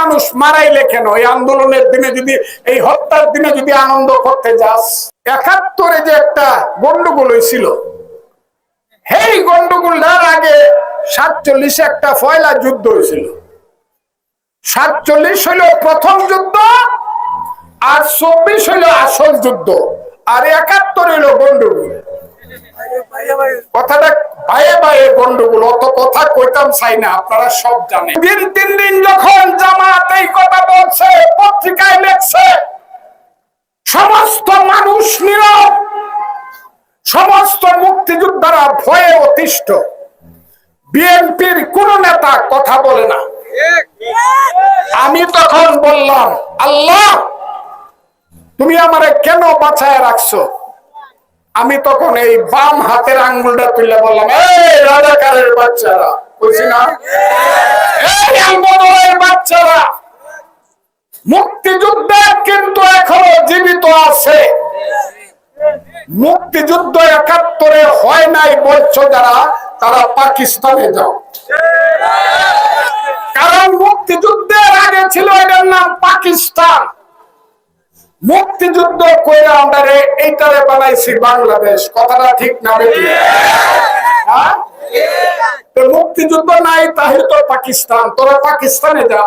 মানুষ মারাইলে কেন? এই আন্দোলনের দিনে যদি, এই হত্যার দিনে যদি আনন্দ করতে যাস, একাত্তরে যে একটা গন্ডগোল হয়েছিল এই গন্ডগোলটার আগে সাতচল্লিশে একটা ফয়লা যুদ্ধ হয়েছিল। সাতচল্লিশ হইল প্রথম যুদ্ধ, আর চব্বিশ হইল আসল যুদ্ধ, আর একাত্তর হইল গন্ডগোল। কথাটা বায়ে বায়ে গন্ডগোল, অত কথা কইতাম চাই না, আপনারা সব জানেন। দিন তিন দিন যখন কথা বলছে, পত্রিকায় লেখছে, সমস্ত মানুষ নীরব, সমস্ত মুক্তিযোদ্ধারা ভয়ে অতিষ্ঠ। বিএনপির কোন নেতা কথা বলে না। আমি তখন বললাম, আল্লাহ, তুমি আমারে কেন বাঁচায় রাখছো? আমি তখন এই বাম হাতের আঙ্গুলটা তুলে বললাম, এই রাজাকারের বাচ্চারা। বুঝছি না। এই আন্দোলনের বাচ্চারা। মুক্তিযুদ্ধের কিন্তু এখনও জীবিত আছে। মুক্তিযুদ্ধ একাত্তরে হয় নাই বলছো যারা, তারা পাকিস্তানে যাও। কারণ মুক্তিযুদ্ধের আগে ছিল এটার নাম পাকিস্তান। মুক্তিযুদ্ধ করে আমরা এইটারে বানাইছি বাংলাদেশ। কথাটা ঠিক না হ্যাঁ? তো মুক্তিযুদ্ধ নাই তাহলে তো পাকিস্তান। তোরা পাকিস্তানে যা।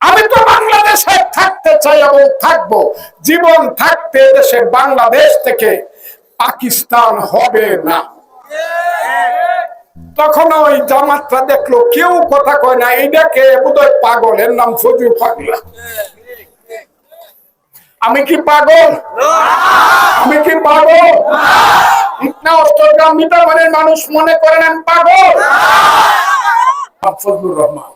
আমি তো বাংলাদেশে থাকতে চাই এবং থাকব। জীবন থাকতে দেশে বাংলাদেশ থেকে পাকিস্তান হবে না। তখন ওই জামাতটা দেখল কেউ কথা কয় না এইটাকে বোধহয় পাগল এর নাম ফজু পাগলা। আমি কি পাগল? আমি কি পাগল? ইটনা অষ্টগ্রাম মিটামানের মানুষ মনে করেন আমি পাগল। ফজলুর রহমান।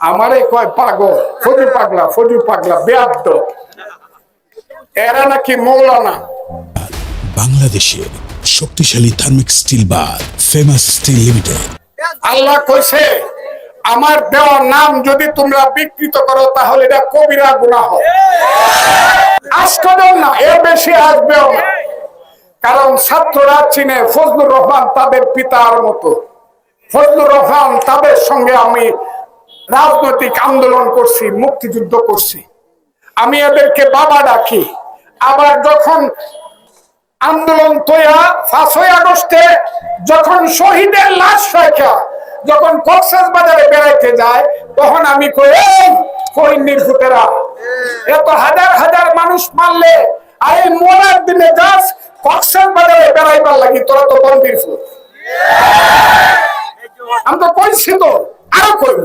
আমারে কয় পাগল ফজু পাগলা ফজু পাগলা বেআব্দ। এরা নাকি মৌলানা। বাংলাদেশের শক্তিশালী thermic steel bar famous steel limited. আল্লাহ কইছে আমার দেওয়া নাম যদি তোমরা বিকৃত করো, তাহলে এটা কবিরা গুনাহ। আসতেও না, এর বেশি আসবেও না। কারণ ছাত্ররা চিনে ফজলুর রহমান তাদের পিতার মতো। ফজলুর রহমান তাদের সঙ্গে আমি রাজনৈতিক আন্দোলন করছি, মুক্তিযুদ্ধ করছি। আমি এদেরকে বাবা ডাকি। আবার যখন আন্দোলন তৈয়া, পাঁচই আগস্টে যখন শহীদের লাশ রেখা যখন কক্সেস বাজারে বেড়াইতে যায় তখন আমি কই "এই, ফরিন্নির ভূতেরা এত হাজার হাজার মানুষ মারলে আর এই মরার দিনে যাস কক্সেস বাজারে বেড়াইবার লাগি তোরা তো বন্দির ফুল আমি তো কইছি তো আরও কইব।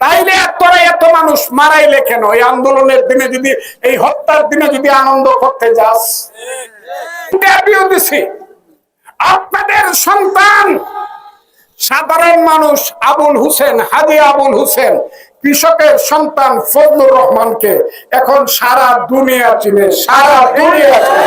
তাইলে তোরা এত মানুষ মারাইলে কেন? এই আন্দোলনের দিনে যদি এই হত্যার দিনে যদি আনন্দ করতে যাস। আপনাদের সন্তান সাধারণ মানুষ আবুল হুসেন হাজি আবুল হোসেন, কৃষকের সন্তান ফজলুর রহমানকে এখন সারা দুনিয়া চিনে, সারা দুনিয়া চিনে।